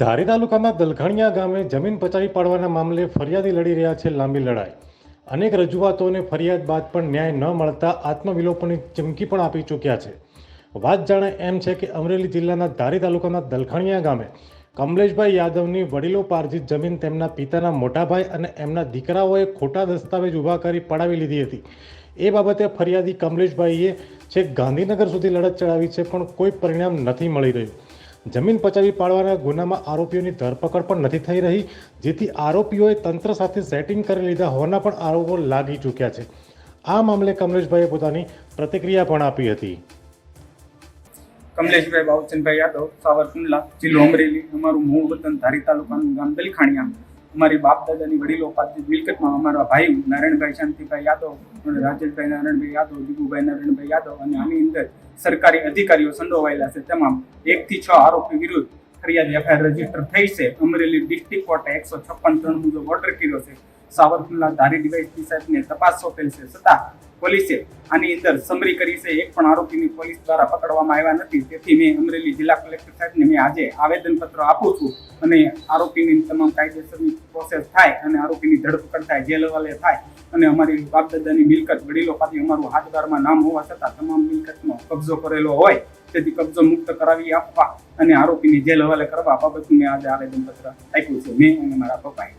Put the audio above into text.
ધારી તાલુકાના દલખાણિયા ગામે જમીન પચાવી પાડવાના મામલે ફરિયાદી લડી રહ્યા છે લાંબી લડાઈ. અનેક રજૂઆતો અને ફરિયાદ બાદ પણ ન્યાય ન મળતા આત્મવિલોપનની ચીમકી પણ આપી ચૂક્યા છે. વાત જાણે એમ છે કે અમરેલી જિલ્લાના ધારી તાલુકાના દલખાણિયા ગામે કમલેશભાઈ યાદવની વડીલો પાર્જિત જમીન તેમના પિતાના મોટાભાઈ અને એમના દીકરાઓએ ખોટા દસ્તાવેજ ઊભા કરી પડાવી લીધી હતી. એ બાબતે ફરિયાદી કમલેશભાઈએ છેક ગાંધીનગર સુધી લડત ચડાવી છે પણ કોઈ પરિણામ નથી મળી રહ્યું. જમીન પચાવી પાડવાના ગુનામાં આરોપીઓની ધરપકડ પણ નથી થઈ રહી, જેથી આરોપીઓએ તંત્ર સાથે સેટિંગ કરી લીધા હોવાના પણ આરોપો લાગી ચૂક્યા છે. આ મામલે કમલેશભાઈએ પોતાની પ્રતિક્રિયા પણ આપી હતી. કમલેશભાઈ બાબુચંદભાઈ યાદવ, સાવરકુંડલા, જિલ્લો અમરેલી, અમારું મૂળ વતન ધારી તાલુકાનું ગામ દલખાણિયા અમારી બાપ દાદાની વડીલો પાસેથી મિલકતમાં અમારા ભાઈ નારાયણભાઈ શાંતિભાઈ યાદવ અને રાજેશભાઈ નારાયણભાઈ યાદવ, દીપુભાઈ નારાયણભાઈ યાદવ અને આની અંદર સરકારી અધિકારીઓ સંડોવાયેલા છે. તેમાં એકથી છ આરોપી વિરુદ્ધ ફરિયાદ એફઆઈઆર રજિસ્ટર થઈ છે. અમરેલી ડિસ્ટ્રિક્ટ કોર્ટે એકસો છપ્પન ત્રણ મુજબ ઓર્ડર કર્યો છે. સાવરકુંડલા ધારી ડીવાયસપી સાહેબને તપાસ સોંપેલ છે. છતાં પોલીસે આની અંદર સમરી કરી છે. એક પણ આરોપીની પોલીસ દ્વારા પકડવામાં આવ્યા નથી. તેથી મેં અમરેલી જિલ્લા કલેક્ટર સાહેબને મેં આજે આવેદનપત્ર આપું છું અને આરોપીની તમામ કાયદેસરની પ્રોસેસ થાય અને આરોપીની ધરપકડ થાય, જેલ હવાલે થાય અને અમારી બાપદાદાની મિલકત વડીલો પાસે અમારું હાથગારમાં નામ હોવા છતાં તમામ મિલકતનો કબજો કરેલો હોય, તેથી કબજો મુક્ત કરાવી આપવા અને આરોપીની જેલ હવાલે કરવા બાબતનું મેં આજે આવેદનપત્ર આપ્યું છે. મેં અને મારા પપ્પાએ.